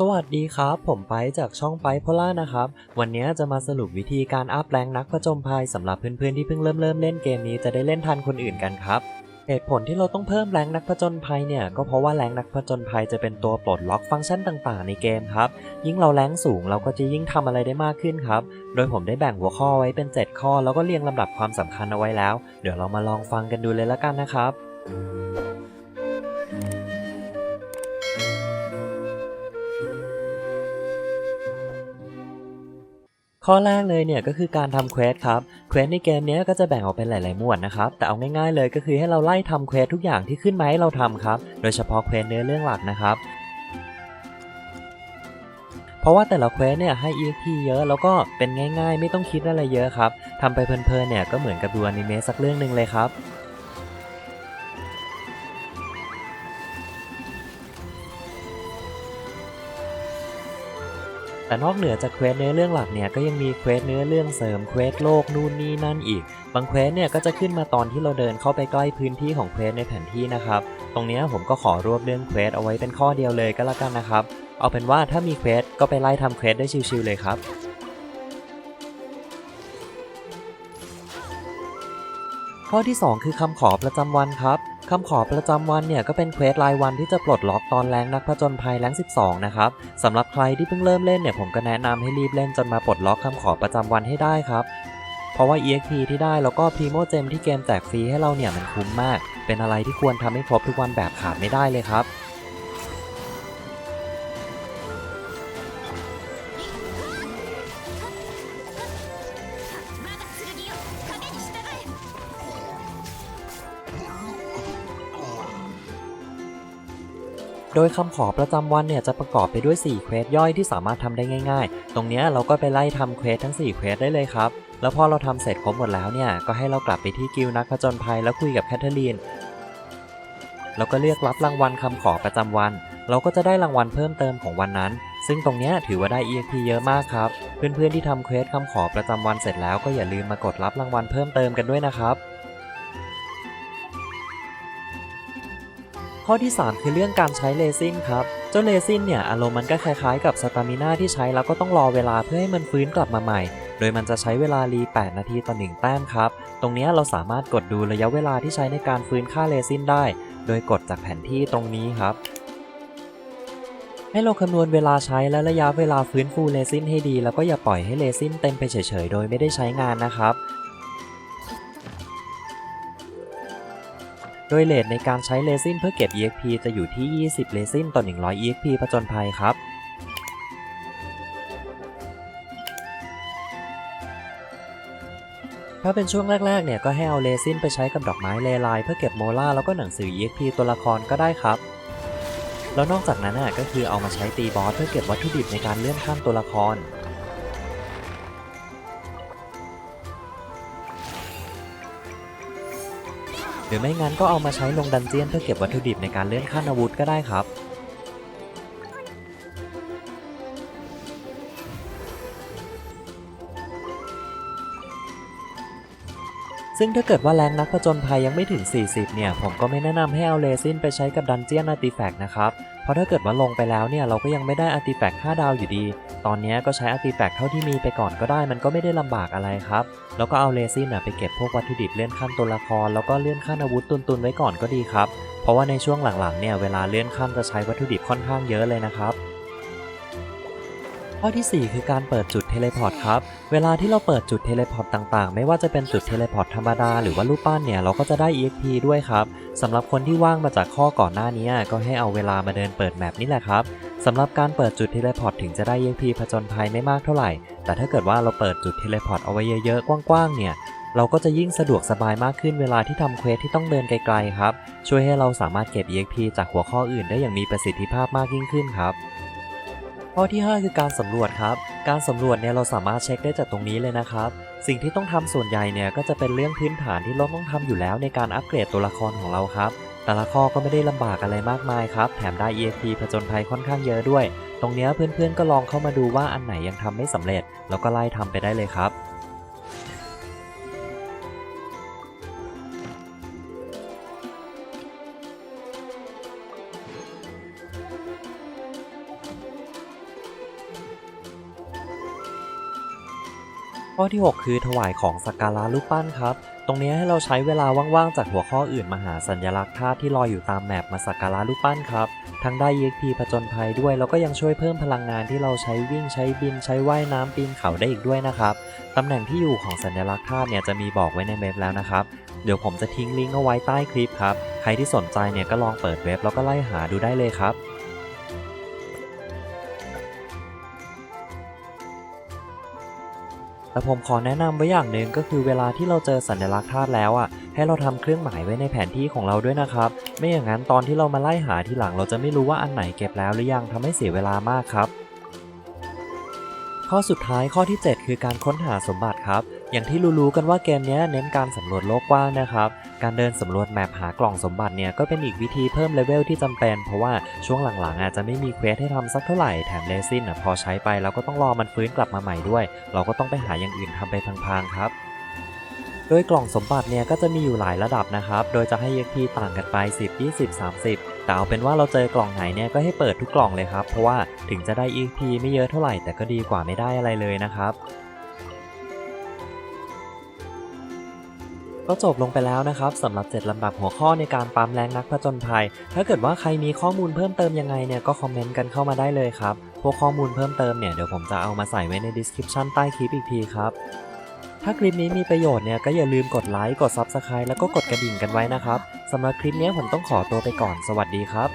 สวัสดีครับ ผมไปจากช่องไปโพล่านะครับ วันนี้จะมาสรุปวิธีการอัพแรงนักผจญภัยสำหรับเพื่อนๆที่เพิ่งเริ่มเริ่มเล่นเกมนี้จะได้เล่นทันคนอื่นกันครับเหตุผลที่เราต้องเพิ่มแรงนักผจญภัยเนี่ยก็เพราะว่าแรงนักผจญภัยจะเป็นตัวปลดล็อกฟังก์ชันต่างๆ ในเกมครับ ยิ่งเราแรงสูงเราก็จะยิ่งทำอะไรได้มากขึ้นครับ โดยผมได้แบ่งหัวข้อไว้เป็น 7 ข้อ แล้วก็เรียงลำดับความสำคัญเอาไว้แล้ว เดี๋ยวเรามาลองฟังกันดูเลยละกันนะครับ ข้อแรกเลยเนี่ยก็คือการทำเควสครับ เควสในเกมนี้ก็จะแบ่งออกเป็นหลายๆหมวดนะครับ แต่เอาง่ายๆเลยก็คือให้เราไล่ทำเควสทุกอย่างที่ขึ้นมาให้เราทำครับ โดยเฉพาะเควสเนื้อเรื่องหลักนะครับเพราะว่าแต่ละเควสเนี่ยให้ EXP เยอะแล้วก็เป็นง่ายๆ ไม่ต้องคิดอะไรเยอะครับทำไปเพลินๆเนี่ยก็เหมือนกับดูอนิเมะสักเรื่องหนึ่งเลยครับ แต่นอกเหนือจากเควสเนื้อเรื่องหลักเนี่ยก็ยังมีเควสเนื้อเรื่องเสริมเควสโลกนู่นนี่นั่นอีก บางเควสเนี่ยก็จะขึ้นมาตอนที่เราเดินเข้าไปใกล้พื้นที่ของเควสในแผนที่นะครับ ตรงนี้ผมก็ขอรวบเรื่องเควสเอาไว้เป็นข้อเดียวเลยก็แล้วกันนะครับ เอาเป็นว่าถ้ามีเควสก็ไปไล่ทำเควสได้ชิวๆเลยครับข้อที่ 2 คือคำขอประจำวันครับ คำขอประจำวันเนี่ยก็เป็นเควสรายวันที่จะปลดล็อกตอนแรงนักผจญภัยแรง12 นะครับสำหรับใครที่เพิ่งเริ่มเล่นเนี่ยผมก็แนะนำให้รีบเล่นจนมาปลดล็อกคำขอประจำวันให้ได้ครับ เพราะว่า EXP ที่ได้แล้วก็ Primo Gem ที่เกมแจกฟรีให้เราเนี่ยมันคุ้มมาก เป็นอะไรที่ควรทำให้ครบทุกวันแบบขาดไม่ได้เลยครับ โดยคำขอประจำวันเนี่ยจะประกอบไปด้วย 4 เควสย่อยที่สามารถทำได้ง่ายๆ ตรงนี้เราก็ไปไล่ทำเควสทั้ง 4 เควสได้เลยครับ แล้วพอเราทำเสร็จครบหมดแล้วเนี่ย ก็ให้เรากลับไปที่กิลด์นักผจญภัยแล้วคุยกับแคทเธอรีน แล้วก็เลือกรับรางวัลคำขอประจำวัน เราก็จะได้รางวัลเพิ่มเติมของวันนั้น ซึ่งตรงนี้ถือว่าได้ EXP เยอะมากครับ เพื่อนๆที่ทำเควสคำขอประจำวันเสร็จแล้วก็อย่าลืมมากดรับรางวัลเพิ่มเติมกันด้วยนะครับ ข้อที่ 3 คือเรื่องการใช้เลซินครับ เจ้าเลซินเนี่ยอารมณ์มันก็คล้ายๆกับสตามิน่าที่ใช้แล้วก็ต้องรอเวลาเพื่อให้มันฟื้นกลับมาใหม่ โดยมันจะใช้เวลารี 8 นาทีต่อ 1 แต้มครับ ตรงนี้เราสามารถกดดูระยะเวลาที่ใช้ในการฟื้นค่าเลซินได้ โดยกดจากแผนที่ตรงนี้ครับ ให้เราคำนวณเวลาใช้และระยะเวลาฟื้นฟูเลซินให้ดี แล้วก็อย่าปล่อยให้เลซินเต็มไปเฉยๆ โดยไม่ได้ใช้งานนะครับ ดยเลทในการใช้เลซินเพื่อเก็บ EXP จะอยู่ที่ 20เลซินต่อ 100 EXP ผจญภัยครับ ถ้าเป็นช่วงแรกๆ เนี่ยก็ให้เอาเลซินไปใช้กับดอกไม้เลไลเพื่อเก็บโมล่าแล้วก็หนังสือ EXP ตัวละครก็ได้ครับ แล้วนอกจากนั้นน่ะก็คือเอามาใช้ตีบอสเพื่อเก็บวัตถุดิบในการเลื่อนขั้นตัวละคร หรือไม่งั้นก็เอามาใช้ลงดันเจียนเพื่อเก็บวัตถุดิบในการเลื่อนขั้นอาวุธก็ได้ครับ ซึ่งถ้าเกิดว่าแรงนักผจญภัยยังไม่ถึง 40 เนี่ย ผมก็ไม่แนะนำให้เอาเลซินไปใช้กับดันเจียนอาร์ติแฟกต์นะครับ เพราะถ้าเกิดว่าลงไปแล้วเนี่ย เราก็ยังไม่ได้อาร์ติแฟกต์5ดาวอยู่ดี ตอนนี้ก็ใช้อาร์ติแฟกต์เท่าที่มีไปก่อนก็ได้ มันก็ไม่ได้ลำบากอะไรครับ แล้วก็เอาเลซินน่ะไปเก็บพวกวัตถุดิบเลื่อนขั้นตัวละคร แล้วก็เลื่อนขั้นอาวุธตุนๆไว้ก่อนก็ดีครับ เพราะว่าในช่วงหลังๆเนี่ย เวลาเลื่อนขั้นจะใช้วัตถุดิบค่อนข้างเยอะเลยนะครับ ข้อที่ 4 คือการเปิดจุดเทเลพอร์ตครับ เวลาที่เราเปิดจุดเทเลพอร์ตต่างๆ ไม่ว่าจะเป็นจุดเทเลพอร์ตธรรมดาหรือว่ารูปปั้นเนี่ย เราก็จะได้ EXP ด้วยครับสำหรับคนที่ว่างมาจากข้อก่อนหน้านี้ ก็ให้เอาเวลามาเดินเปิดแมปนี่แหละครับสำหรับการเปิดจุดเทเลพอร์ตถึงจะได้ EXP ผจญภัยไม่มากเท่าไหร่ แต่ถ้าเกิดว่าเราเปิดจุดเทเลพอร์ตเอาไว้เยอะๆ กว้างๆ เนี่ยเราก็จะยิ่งสะดวกสบายมากขึ้นเวลาที่ทำเควสที่ต้องเดินไกลๆครับ ช่วยให้เราสามารถเก็บ EXP จากหัวข้ออื่นได้อย่างมีประสิทธิภาพมากยิ่งขึ้นครับ ข้อที่ 5 คือการสำรวจครับ การสำรวจเนี่ยเราสามารถเช็คได้จากตรงนี้เลยนะครับ สิ่งที่ต้องทำส่วนใหญ่เนี่ยก็จะเป็นเรื่องพื้นฐานที่เราต้องทำอยู่แล้วในการอัปเกรดตัวละครของเราครับ แต่ละข้อก็ไม่ได้ลำบากอะไรมากมายครับ แถมได้ EXP ผจญภัยค่อนข้างเยอะด้วย ตรงนี้เพื่อนๆก็ลองเข้ามาดูว่าอันไหนยังทำไม่สำเร็จ แล้วก็ไล่ทำไปได้เลยครับ ข้อที่ 6 คือถวายของสักการะรูปปั้นครับ ตรงนี้ให้เราใช้เวลาว่างๆ จากหัวข้ออื่นมาหาสัญลักษณ์ธาตุที่ลอยอยู่ตามแมปมาสักการะรูปปั้นครับ ทั้งได้ EXP ผจญภัยด้วย แล้วก็ยังช่วยเพิ่มพลังงานที่เราใช้วิ่งใช้บินใช้ว่ายน้ำปีนเขาได้อีกด้วยนะครับ ตำแหน่งที่อยู่ของสัญลักษณ์ธาตุเนี่ยจะมีบอกไว้ในเว็บแล้วนะครับ เดี๋ยวผมจะทิ้งลิงก์เอาไว้ใต้คลิปครับ ใครที่สนใจเนี่ยก็ลองเปิดเว็บแล้วก็ไล่หาดูได้เลยครับ แต่ผมขอแนะนำไว้อย่างหนึ่งก็คือเวลาที่เราเจอสัญลักษณ์ธาตุแล้วอะ ให้เราทำเครื่องหมายไว้ในแผนที่ของเราด้วยนะครับ ไม่อย่างนั้นตอนที่เรามาไล่หาทีหลังเราจะไม่รู้ว่าอันไหนเก็บแล้วหรือยังทำให้เสียเวลามากครับ ข้อสุดท้ายข้อที่ 7 คือการค้นหาสมบัติครับ อย่างที่รู้ๆกันว่าเกมนี้เน้นการสำรวจโลกกว้างนะครับ การเดินสำรวจแมปหากล่องสมบัติเนี่ยก็เป็นอีกวิธีเพิ่มเลเวลที่จำเป็น เพราะว่าช่วงหลังๆอาจจะไม่มีเควสให้ทำสักเท่าไหร่แถมเลซินอะพอใช้ไปแล้วก็ต้องรอมันฟื้นกลับมาใหม่ด้วย เราก็ต้องไปหาอย่างอื่นทำไปพลางๆครับ โดยกล่องสมบัติเนี่ยก็จะมีอยู่หลายระดับนะครับ โดยจะให้ EXP ต่างกันไป 10 20 30 แต่เอาเป็นว่าเราเจอกล่องไหนเนี่ยก็ให้เปิดทุกกล่องเลยครับ เพราะว่าถึงจะได้ EXP ไม่เยอะเท่าไหร่แต่ก็ดีกว่าไม่ได้อะไรเลยนะครับก็จบลงไปแล้วนะครับสำหรับ 7 ลำดับหัวข้อในการปั๊มแรงนักผจญภัย ถ้าเกิดว่าใครมีข้อมูลเพิ่มเติมยังไงเนี่ยก็คอมเมนต์กันเข้ามาได้เลยครับ พวกข้อมูลเพิ่มเติมเนี่ยเดี๋ยวผมจะเอามาใส่ไว้ใน description ใต้คลิปอีกทีครับ ถ้าคลิปนี้มีประโยชน์เนี่ยก็อย่าลืมกดไลค์กด Subscribe แล้วก็กดกระดิ่งกันไว้นะครับสำหรับคลิปนี้ผมต้องขอตัวไปก่อนสวัสดีครับ